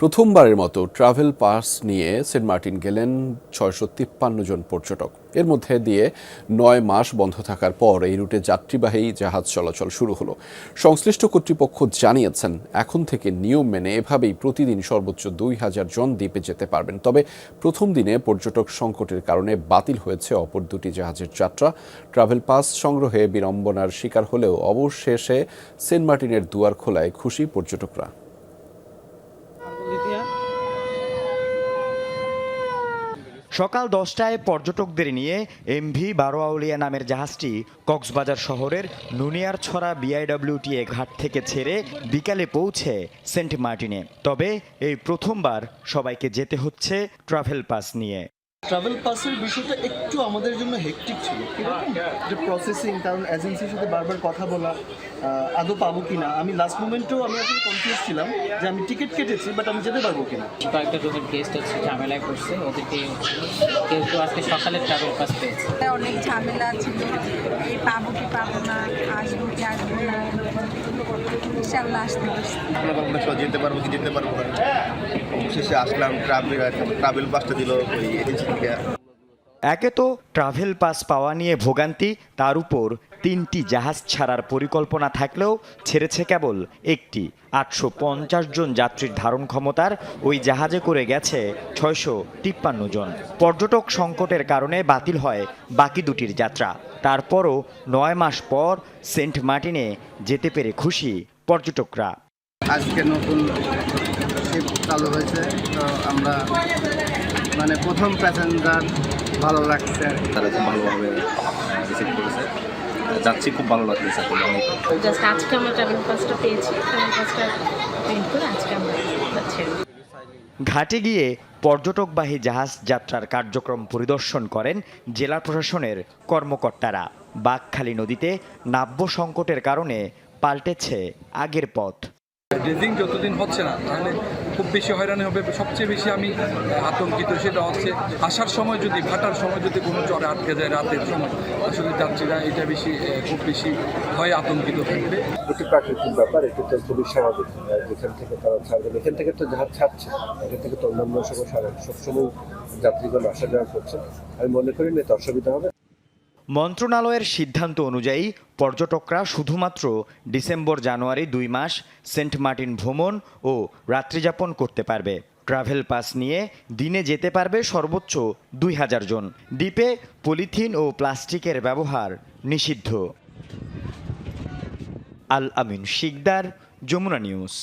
প্রথমবারের মতো travel pass নিয়ে সেন্ট মার্টিন গেলেন ছয়শো তিপ্পান্ন জন পর্যটক। এর মধ্যে দিয়ে নয় মাস বন্ধ থাকার পর এই রুটে যাত্রীবাহী জাহাজ চলাচল শুরু হলো। সংশ্লিষ্ট কর্তৃপক্ষ জানিয়েছেন, এখন থেকে নিয়ম মেনে এভাবেই প্রতিদিন সর্বোচ্চ দুই হাজার জন দ্বীপে যেতে পারবেন। তবে প্রথম দিনে পর্যটক সংকটের কারণে বাতিল হয়েছে অপর দুটি জাহাজের যাত্রা। ট্রাভেল পাস সংগ্রহে বিড়ম্বনার শিকার হলেও অবশেষে সেন্ট মার্টিনের দুয়ার খোলায় খুশি পর্যটকরা। সকাল দশটায় পর্যটকদের নিয়ে এমভি বারো আউলিয়া নামের জাহাজটি কক্সবাজার শহরের নুনিয়ারছড়া বিআইডব্লিউটিএ ঘাট থেকে ছেড়ে বিকালে পৌঁছে সেন্ট মার্টিনে। তবে এই প্রথমবার সবাইকে যেতে হচ্ছে ট্রাভেল পাস নিয়ে। ট্রাভেল পাসের বিষয়টা একটু আমাদের জন্য হেকটিক ছিল। যে প্রসেসিং কারণ এজেন্সির সাথে বারবার কথা বলা আদৌ পাবো কি না আমি লাস্ট মোমেন্টেও আমি আসলে কনফিউজ ছিলাম যে আমি টিকিট কেটেছি বাট আমি যেতে পারব কিনা? কয়েকটা রুমের গেস্ট হচ্ছে ঝামেলায় পড়ছে ওদেরকে কেউ কেউ আজকে সকালে ট্রাভেল পাস পেয়েছে। অনেক ঝামেলা ছিল। এই পাবো কি পাবো না আসব কি আসব না ইনশাল্লাহ আসতে সহ যেতে পারব কি যেতে পারব অবশেষে আসলাম ট্রাভেল ট্রাভেল বাসটা দিল ওই এজেন্সি থেকে। একে তো ট্রাভেল পাস পাওয়া নিয়ে ভোগান্তি তার উপর তিনটি জাহাজ ছাড়ার পরিকল্পনা থাকলেও ছেড়েছে কেবল একটি। আটশো পঞ্চাশ জন যাত্রীর ধারণ ক্ষমতার ওই জাহাজে করে গেছে ছয়শো তিপ্পান্ন জন। পর্যটক সংকটের কারণে বাতিল হয় বাকি দুটির যাত্রা। তারপরও নয় মাস পর সেন্ট মার্টিনে যেতে পেরে খুশি পর্যটকরা। আজকে নতুন শিপ চালু হয়েছে তো আমরা মানে প্রথম প্যাসেঞ্জার ভালো লাগছে তারা খুব ভালোভাবে রিসিভ করেছে। যাচ্ছি খুব ভালো লাগতেছে জাস্ট আজকে আমরা ট্রাভেল পাসটা পেয়েছি ট্রাভেল পাসটা প্রিন্ট করে আজকে আমরা যাচ্ছি। ঘাটে গিয়ে পর্যটকবাহী জাহাজ যাত্রার কার্যক্রম পরিদর্শন করেন জেলা প্রশাসনের কর্মকর্তারা। বাঘখালী নদীতে নাব্য সংকটের কারণে পাল্টেছে আগের পথ। ড্রেজিং যতদিন হচ্ছে না তাহলে খুব বেশি হয়রানি হবে। সবচেয়ে বেশি আমি আতঙ্কিত, সেটা হচ্ছে আসার সময় যদি ভাটার সময় যদি কোনো চরে আটকে যায় রাতের সময়, আসলে যাত্রীরা এটা বেশি খুব বেশি হয় আতঙ্কিত থাকবে। এটি প্রাকৃতিক ব্যাপার, এটি তো খুবই স্বাভাবিক। যেখান থেকে তারা ছাড়বেন এখান থেকে তো জাহাজ ছাড়ছে। এখান থেকে তো অন্যান্য সময় সবসময় যাত্রীগণ আসা যাওয়া করছেন আমি মনে করি না এতে অসুবিধা হবে। মন্ত্রণালয়ের সিদ্ধান্ত অনুযায়ী পর্যটকরা শুধুমাত্র ডিসেম্বর, জানুয়ারি দুই মাস সেন্ট মার্টিন ভ্রমণ ও রাত্রিযাপন করতে পারবে। ট্রাভেল পাস নিয়ে দিনে যেতে পারবে সর্বোচ্চ দুই হাজার জন। দ্বীপে পলিথিন ও প্লাস্টিকের ব্যবহার নিষিদ্ধ। আল আমিন, শিকদার, যমুনা নিউজ।